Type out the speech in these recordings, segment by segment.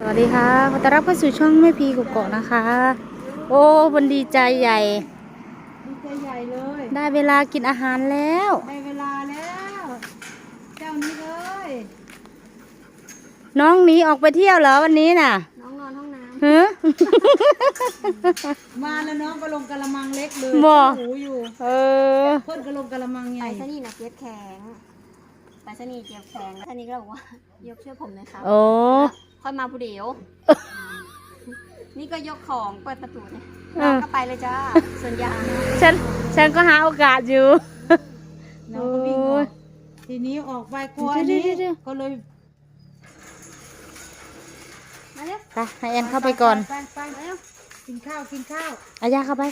สวัสดีค่ะขอต้อนรับเข้าสู่ช่องแม่พีกุกเกาะนะคะ โอ้วันดีใจใหญ่ ดีใจใหญ่เลย ได้เวลากินอาหารแล้ว ได้เวลาแล้ว เจ้านี้เลย น้องหนีออกไปเที่ยวเหรอวันนี้น่ะ น้องนอนห้องน้ฮะ มาแล้วน้องก็ลงกะละมังเล็กเลยบ่ หูอยู่เออ เพิ่นก็ลงกะละมังำใหไปญ่สนีย์นะเจี๊ยบแข็งไปสนีย์เจี๊ยบแข็งแล้วสนีย์ก็บอกว่ายกช่วยผมหน่อยครับโอ้ ค่อยมาผู้เดียว นี่ก็ยกของเปิดประตูเนี่ยเอน้องอ ก็ไปเลยจ้าส่วนยางฉันฉันก็หาโอกาสอยู่ น้องก็วิ่งออกทีนี้ออกไปกลัวเดี๋นี้ยวเดี๋ยวเดี๋ยวก็เลยมาเร็วไปให้แอนเข้าไปก่อนไปไปไปกินข้าวกินข้าวอายาเข้าไป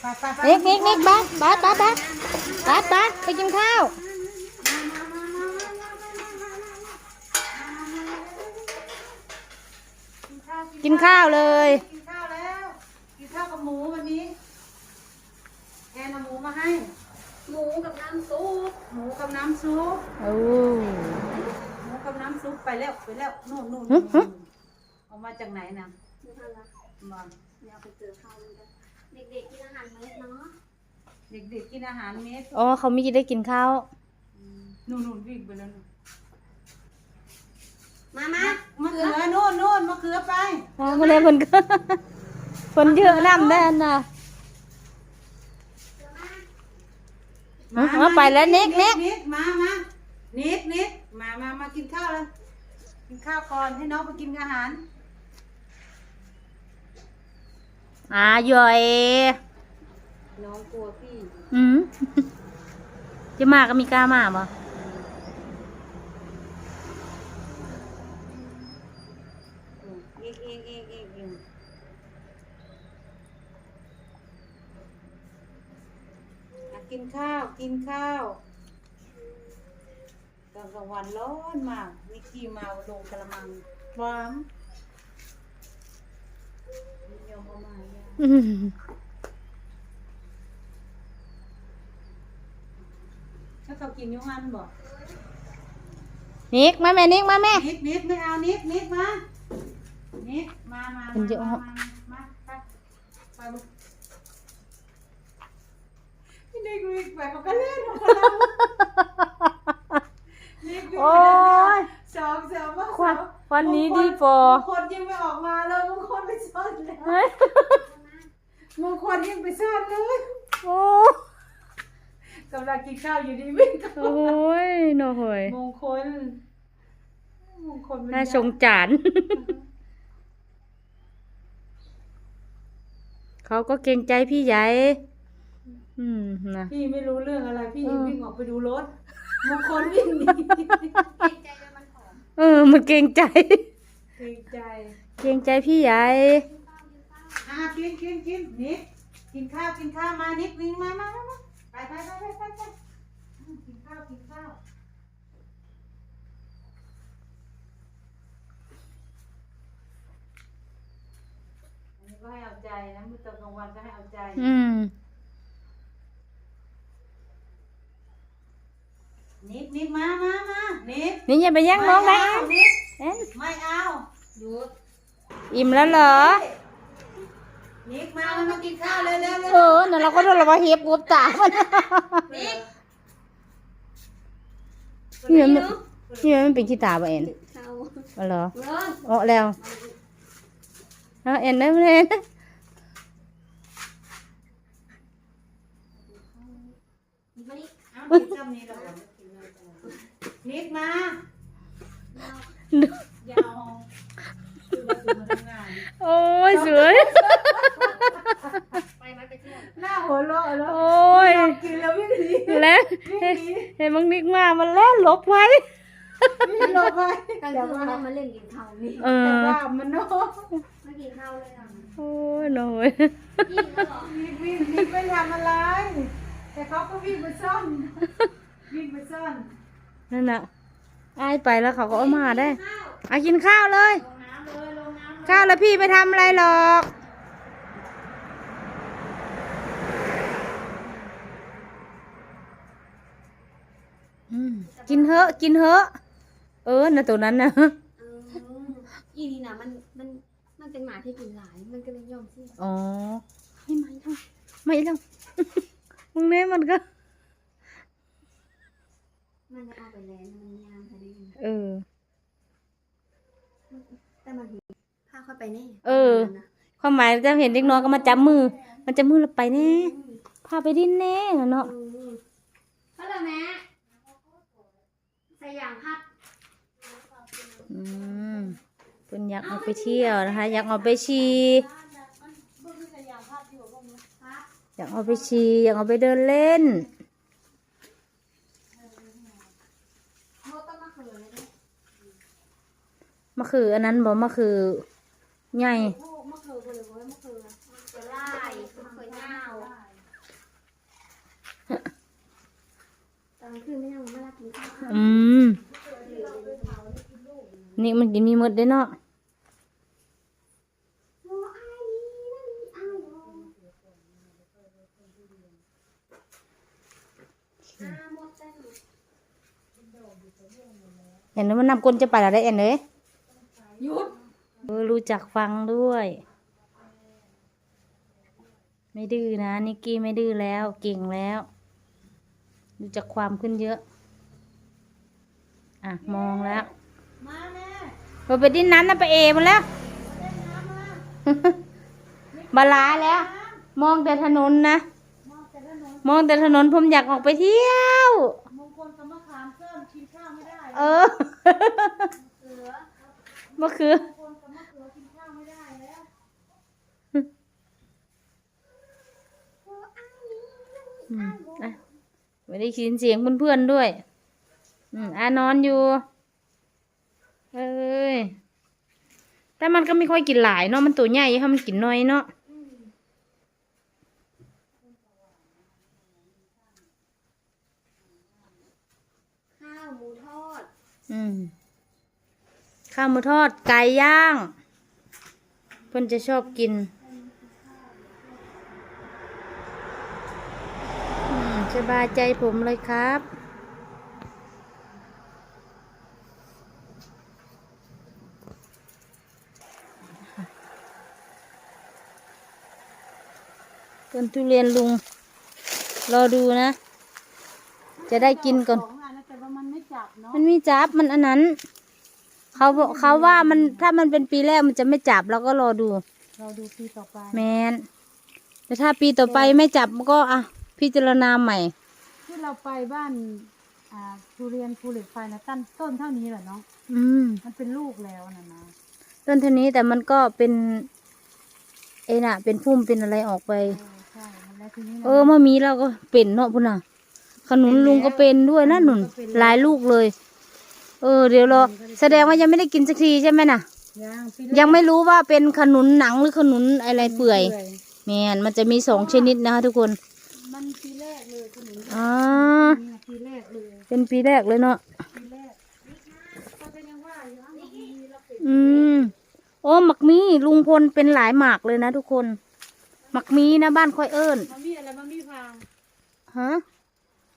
ไปไปไปนิกนิกนิกบ้าบ้าบ้าบ้าบ้าบ้าไปกินข้าว กินข้าวเลย กินข้าวแล้ว กินข้าวกับหมูวันนี้แอนเอาหมูมาให้ หมูกับน้ำซุป หมูกับน้ำซุป โอ้ หมูกับน้ำซุปไปแล้วไปแล้วนู่นนู่นฮะฮะเอามาจากไหนนะดูทันละมาเดี๋ยวไปเจอข้าวมันกันเด็กๆกินอาหารมื้อเนาะเด็กๆกินอาหารเม็ดอ๋อเขาไม่ได้กินข้าว นู่นนู่นวิ่งไปแล้วนู่นมามา มะเขือนู่นนู่นมะเขือไปอ๋อมาเลยคนก็คนเยอะน้ำแน่นน่ะเอาไปแล้วนิกนิกนิกมามานิกนิกมามามากินข้าวเลยกินข้าวก่อนให้น้องไปกินอาหารอ่าย่อยน้องกลัวพี่อืมจะมาก็มีกล้ามาบ่ กินข้าวตอนกลางวันร้อนมากนิกกี้มาลงกระมังร้อนยอมเอามาเนี่ยอืมถ้าเขากินอยูฮันบอกนิกมาแม่นิกมาแม่ นิดนิดไม่เอานิดนิดมานิดมามามันเยอะมามามาไปไปลูก พี่นิกวิ่งไปเขาก็เล่นของเรานิกวิ่งโอ้ไปยสองสามว่าควันสองควันนี้ดีพอมงคลยังไม่ออกมาเลยมงคลไปซ่อนแล้วเฮ้ยมงคลยังไปซ่อนเลยโอ้กำลังกินข้าวอยู่ดีวิ่งเข้าโอ้ยโน่หยมงคลมงคลมันน่าสงจารเขาก็เกรงใจพี่ใหญ่ อืมนะ พี่ไม่รู้เรื่องอะไร พี่เออ วิ่งออกไปดูรถมงคลวิ่งหนีเกรงใจเลยมันหอมเออ มันเกรงใจ เกรงใจเกรงใจพี่ใหญ่ อะกินกินกินนิดกินข้าวกินข้าวมานิดวิ่งมามามามาไปไปไปไปไปไปอืมกินข้าวกินข้าวอันนี้ก็ให้เอาใจนะมื้อตอนกลางวันก็ให้เอาใจ อืม นิดนิดมามามานิดนี่อย่าไปแย่งน้องนะไม่เอานิดเอ๊ะไม่เอาหยุดอิ่มแล้วเหรอ นิดมาแล้วมากินข้าวเร็วเร็วเร็วเออนั่นเราก็โดนเราว่าเฮ็บกบตามันนิดนี่มันนี่มันเป็นขี้ตาบ่เอ็นข้าวอ๋อเหรอเริ่มอ๋อแล้วเอาเอ็นได้ไหมเอ็นมานี่เอากินซ้ำนี้แล้วเหรอ นิดมาอย่าเอาห้องคือมาถึงมาทำงาน โอ้ยสวย ไปไหมไปเที่ยวหน้าหัวเราะแล้วโอ้ย กินแล้ววิ่งหนีแล้ววิ่งหนีเห็นมังนิกมามันแล้วหลบไว้ วิ่งหลบไปกลางแต่คืนว่าเรามาเล่นกินข้าวนี่เอแต่อ ว่ามันเนาะมากินข้าวเลยอะโอ้ยหน่อยกินแล้วเหรอวิ่งวิ่งวิ่งไม่ทำอะไร แต่เขาก็วิ่งไปซ่อนวิ่งไปซ่อน นั่นน่ะอายไปแล้วเขาก็เอามาได้ข้าวอากินข้าวเลยลงน้ำเลยลงน้ำข้าวแล้วพี่ไปทำอะไรหรอกอืมจะกินเถอะกินเถอะเออนะตัวนั้นนะเอออีนี่นะมันมันมันเป็นหมาที่กินหลาย มันก็เลยยอมที่อ๋อให้ไหมเท่าไม่แล้วมึงเนี่ยมันก็ มันจะเอาไปแลนมันยามพอดีเออ แต่มันพาเข้าไปแน่เออ ความหมายจะเห็นเด็กน้อยก็มาจับมือ มันจับมือเราไปแน่พาไปดิ้นแน่เนาะฮัลโหลแม่ใส่อย่างครับอืมเพิ่นอยากออกไปเที่ยวนะคะ อยากออกไปชีอยากออกไปชีอยากออกไปเดินเล่น โมต้องมาเขือเลยเนี่ย มะคืออันนั้นบอกมะคือใหญ่โอ้มะเขือเลยเว้ยมะเขือมะเขือลายมะเขือเน่าตอนคืนไม่นั่งมาลากินข้าวอืมนี่มันกินนี่หมดเด้เนาะโอ้อ้ายนี่นั่นนี่อ้ายโอ้อ้าหมดแต่หนูเห็นไหมมันนำกลจะไปแล้วได้เอ็นเลยหยุด เออรู้จักฟังด้วย ไม่ดื้อนะนิกกี้ไม่ดื้อแล้วเก่งแล้ว รู้จักความขึ้นเยอะ อะ มองแล้ว มาแม่เราไปดิ้นน้ำนะไปเอมาแล้วบาลาแล้ว มองแต่ถนนนะ มองแต่ละหนนมองแต่ถนนผมอยากออกไปเที่ยวมงคลกับมะขามเพิ่มกินข้าวไม่ได้เออ เสือ เมื่อคืน มงคลกับมะเขือกินข้าวไม่ได้แล้ว โอ้อ้ายนี่นั่นนี่ อืม อ้ายโอ้ อะไม่ได้ ยินเสียงเพื่อนๆด้วย อืมอานอนอยู่ เอ้ย แต่มันก็ไม่ค่อยกินหลายเนาะ มันตัวใหญ่ค่ะมันกินน้อยเนาะข้าวหมูทอด อืม ข้าวหมูทอดไก่ย่าง เพื่อนจะชอบกิน อืม สบายใจผมเลยครับต้นทุเรียนลุง รอดูนะ จะได้กินก่อนของอันนั้นแต่ว่ามันไม่จับเนาะมันมีจับมันอันนั้น เขาบอกเขาว่ามันถ้ามันเป็นปีแรกมันจะไม่จับเราก็รอดูเราดูปีต่อไป แมนแต่ถ้าปีต่อไปไม่จับมันก็อะ พิจารณาใหม่ ที่เราไปบ้าน อ่าทุเรียนภูเหล็กไฟนะต้นต้นเท่านี้เหรอเนาะอืม มันเป็นลูกแล้วนะนะต้นเท่านี้แต่มันก็เป็น เอ็น่ะ เป็นพุ่มเป็นอะไรออกไป เออใช่แล้วทีนี้เออเมื่อมีเราก็เป็นเนาะพุ่นน่ะ ขนุนลุงก็เป็นด้วยนะหนุนหลายลูกเลย เออ เดี๋ยวรอแสดงว่ายังไม่ได้กินสักทีใช่ไหมน่ะ ยังปียังไม่รู้ว่าเป็นขนุนหนังหรือขนุนอะไรเปื่อย แมนมันจะมีสองชนิดนะคะทุกคน มันปีแรกเลยขนมอ่านี่ปีแรกเลยเป็นปีแรกเลยเนาะ ปีแรกเขาก็ยังว่าอยู่อ้าวมีเราเป็นอืม โอ้หมักมีลุงพลเป็นหลายหมากเลยนะทุกคน หมักมีนะบ้านค่อยเอิ้นมันมีอะไรมันมีพางฮะ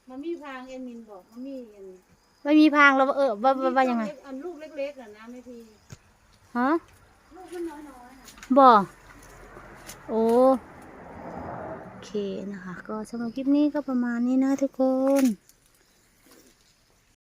มันมีพางเอ็นมินบอกมันมีอันไม่มีพางแล้วเออว่าว่าว่ายังไง อันลูกเล็กๆน่ะนะไม่พีฮะ ลูกมันน้อยๆน่ะบ่ โอ้โอเค นะคะ ก็สำหรับคลิปนี้ก็ประมาณนี้นะทุกคน